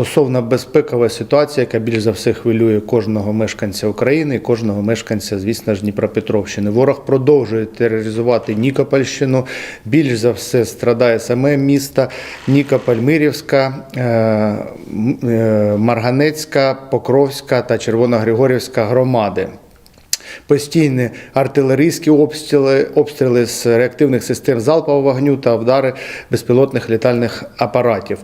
Стосовно безпекової ситуації, яка більш за все хвилює кожного мешканця України і кожного мешканця, звісно ж, Дніпропетровщини. Ворог продовжує тероризувати Нікопольщину. Більш за все страдає саме місто Нікополь, Мирівська, е, е, Марганецька, Покровська та Червоногригорівська громади. Постійні артилерійські обстріли, обстріли з реактивних систем залпового вогню та вдари безпілотних літальних апаратів.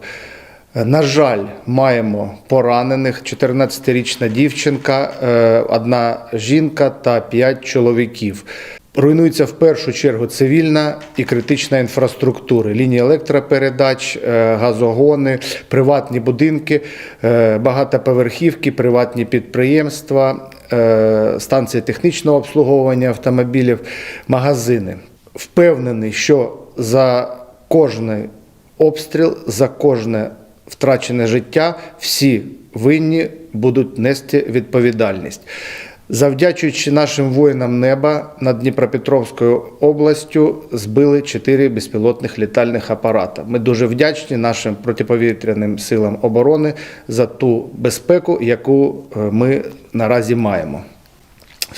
На жаль, маємо поранених 14-річна дівчинка, е, одна жінка та 5 чоловіків. Руйнується в першу чергу цивільна і критична інфраструктура, лінії електропередач, е, газогони, приватні будинки, е, багатоповерхівки, приватні підприємства, станції технічного обслуговування автомобілів, магазини. Впевнений, що за кожний обстріл, за кожне втрачене життя всі винні будуть нести відповідальність. Завдячуючи нашим воїнам неба над Дніпропетровською областю збили чотири безпілотних літальних апарата. Ми дуже вдячні нашим протиповітряним силам оборони за ту безпеку, яку е, ми наразі маємо.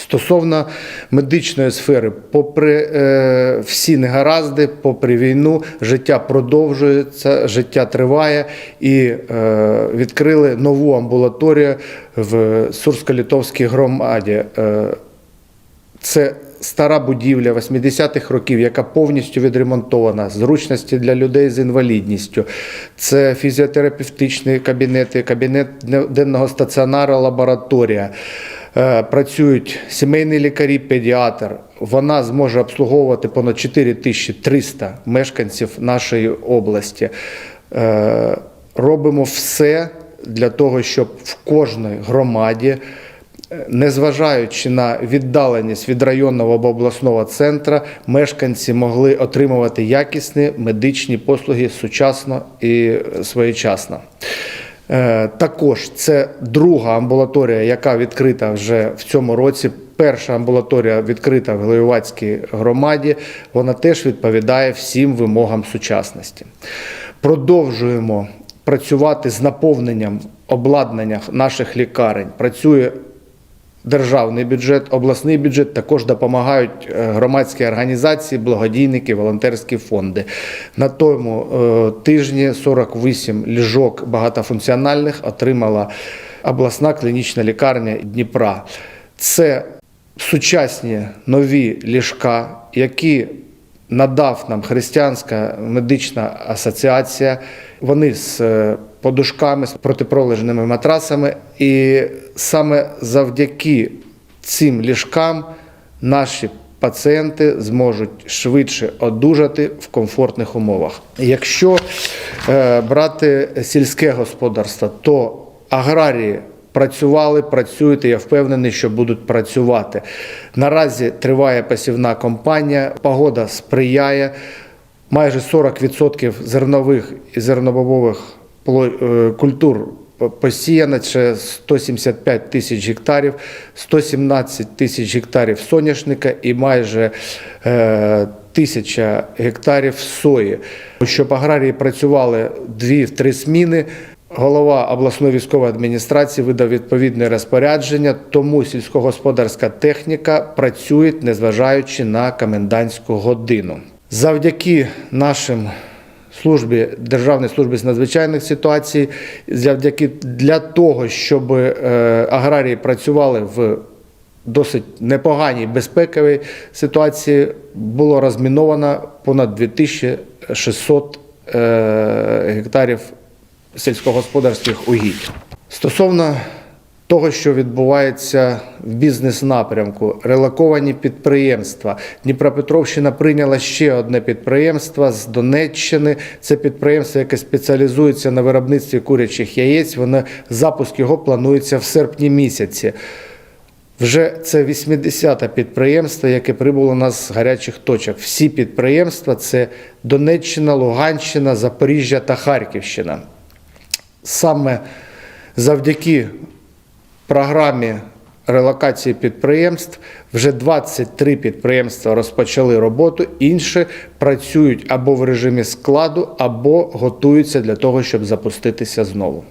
Стосовно медичної сфери, попри е, всі негаразди, попри війну, життя продовжується, життя триває і е, відкрили нову амбулаторію в Сурсько-Литовській громаді. Е, це стара будівля 80-х років, яка повністю відремонтована, зручності для людей з інвалідністю. Це фізіотерапевтичні кабінети, кабінет денного стаціонара, лабораторія. Е, Працюють сімейні лікарі, педіатр. Вона зможе обслуговувати понад 4300 мешканців нашої області. Е, Робимо все для того, щоб в кожній громаді незважаючи на віддаленість від районного або обласного центра, мешканці могли отримувати якісні медичні послуги сучасно і своєчасно. Е, Також це друга амбулаторія, яка відкрита вже в цьому році. Перша амбулаторія відкрита в Глоєвацькій громаді. Вона теж відповідає всім вимогам сучасності. Продовжуємо працювати з наповненням обладнання наших лікарень. Працює державний бюджет, обласний бюджет також допомагають е, громадські організації, благодійники, волонтерські фонди. На тому е, тижні 48 ліжок багатофункціональних отримала обласна клінічна лікарня Дніпра. Це сучасні нові ліжка, які надав нам Християнська медична асоціація. Вони з е, подушками, з протипролежними матрасами. І саме завдяки цим ліжкам наші пацієнти зможуть швидше одужати в комфортних умовах. Якщо е, брати сільське господарство, то аграрії працювали, працюють, і я впевнений, що будуть працювати. Наразі триває посівна кампанія, погода сприяє. Майже 40% зернових і зернобобових е, культур посіяно, це 175 тисяч гектарів, 117 тисяч гектарів соняшника і майже е, тисяча гектарів сої. Щоб аграрії працювали дві-три зміни, Голова обласної військової адміністрації видав відповідне розпорядження, тому сільськогосподарська техніка працює, незважаючи на комендантську годину. Завдяки нашим службі Державній службі з надзвичайних ситуацій, завдяки для того, щоб е, аграрії працювали в досить непоганій безпековій ситуації, було розміновано понад 2600 е, гектарів сільськогосподарських угідь. Стосовно того, що відбувається в бізнес-напрямку, релоковані підприємства. Дніпропетровщина прийняла ще одне підприємство з Донеччини. Це підприємство, яке спеціалізується на виробництві курячих яєць. Воно запуск його планується в серпні місяці. Вже це 80-те підприємство, яке прибуло нас з гарячих точок. Всі підприємства це Донеччина, Луганщина, Запоріжжя та Харківщина. Саме завдяки програмі релокації підприємств вже 23 підприємства розпочали роботу, інші працюють або в режимі складу, або готуються для того, щоб запуститися знову.